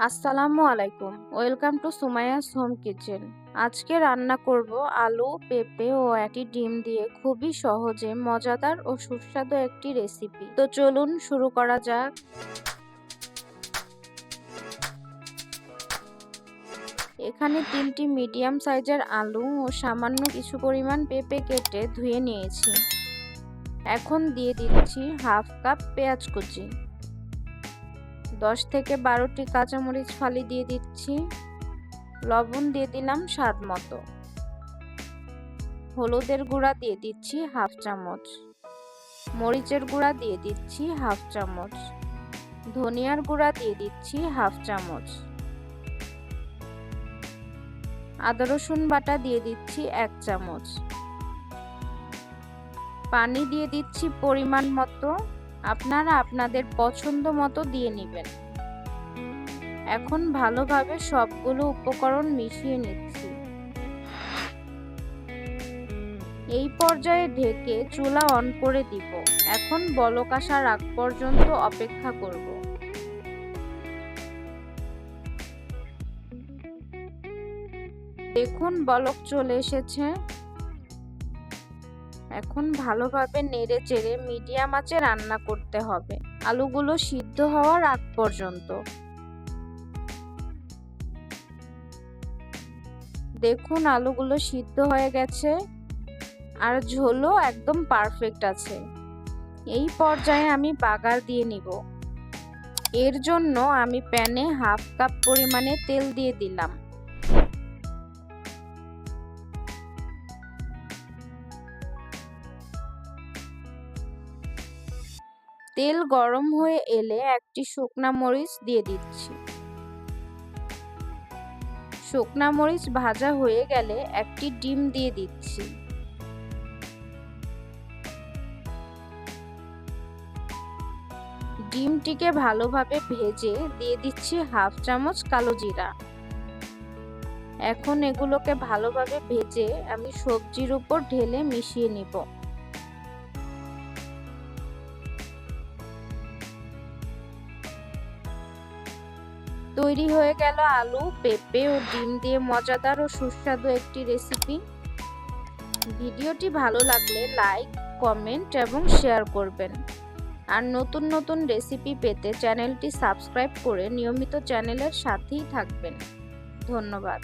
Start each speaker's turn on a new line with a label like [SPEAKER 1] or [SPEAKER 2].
[SPEAKER 1] আসসালামু আলাইকুম। Welcome to Sumaiya's home kitchen. আজকে রান্না করব আলু, পেঁপে ও একটি ডিম দিয়ে খুবই সহজে মজাদার ও সুস্বাদু একটি রেসিপি। তো চলুন শুরু করা যাক। এখানে তিনটি মিডিয়াম সাইজের আলু ও সামান্য কিছু পরিমাণ পেঁপে কেটে ধুয়ে নিয়েছি। এখন দিয়ে দিচ্ছি হাফ কাপ পেঁয়াজ কুচি। দশ থেকে বারোটি কাঁচামরিচ ফালি দিয়ে দিচ্ছি। লবণ দিয়ে দিলাম স্বাদ মতো। হলুদের গুঁড়া দিয়ে দিচ্ছি হাফ চামচ। মরিচের গুঁড়া দিয়ে দিচ্ছি হাফ চামচ। ধনিয়ার গুঁড়া দিয়ে দিচ্ছি হাফ চামচ। আদা, রসুন বাটা দিয়ে দিচ্ছি এক চামচ। পানি দিয়ে দিচ্ছি পরিমাণ মতো। আপনারা আপনাদের পছন্দ মতো দিয়ে নেবেন। এখন ভালোভাবে সবগুলো উপকরণ মিশিয়ে নিচ্ছি। এই পর্যায়ে ঢেকে চুলা অন করে দিব। এখন বলক আসার আগ পর্যন্ত অপেক্ষা করব। দেখুন বলক চলে এসেছে। এখন ভালোভাবে নেড়ে চেড়ে মিডিয়াম আঁচে রান্না করতে হবে। আলুগুলো সিদ্ধ হওয়ার আগ পর্যন্ত। দেখুন আলুগুলো সিদ্ধ হয়ে গেছে। আর ঝোলও একদম পারফেক্ট আছে। এই পর্যায়ে আমি বাগার দিয়ে নিব। এর জন্য আমি প্যানে হাফ কাপ পরিমাণে তেল দিয়ে দিলাম। তেল গরম হয়ে এলে একটি শুকনা মরিচ দিয়ে দিচ্ছি। শুকনা মরিচ ভাজা হয়ে গেলে একটি ডিম দিয়ে দিচ্ছি। ডিমটিকে ভালোভাবে ভেজে দিয়ে দিচ্ছি হাফ চামচ কালো জিরা। এখন এগুলোকে ভালোভাবে ভেজে আমি সবজির উপর ঢেলে মিশিয়ে নিব। তৈরি হয়ে গেল আলু, পেঁপে ও ডিম দিয়ে মজাদার ও সুস্বাদু একটি রেসিপি ভিডিওটি ভালো লাগলে লাইক কমেন্ট এবং শেয়ার করবেন। আর নতুন নতুন রেসিপি পেতে চ্যানেলটি সাবস্ক্রাইব করে নিয়মিত চ্যানেলের সাথেই থাকবেন। ধন্যবাদ।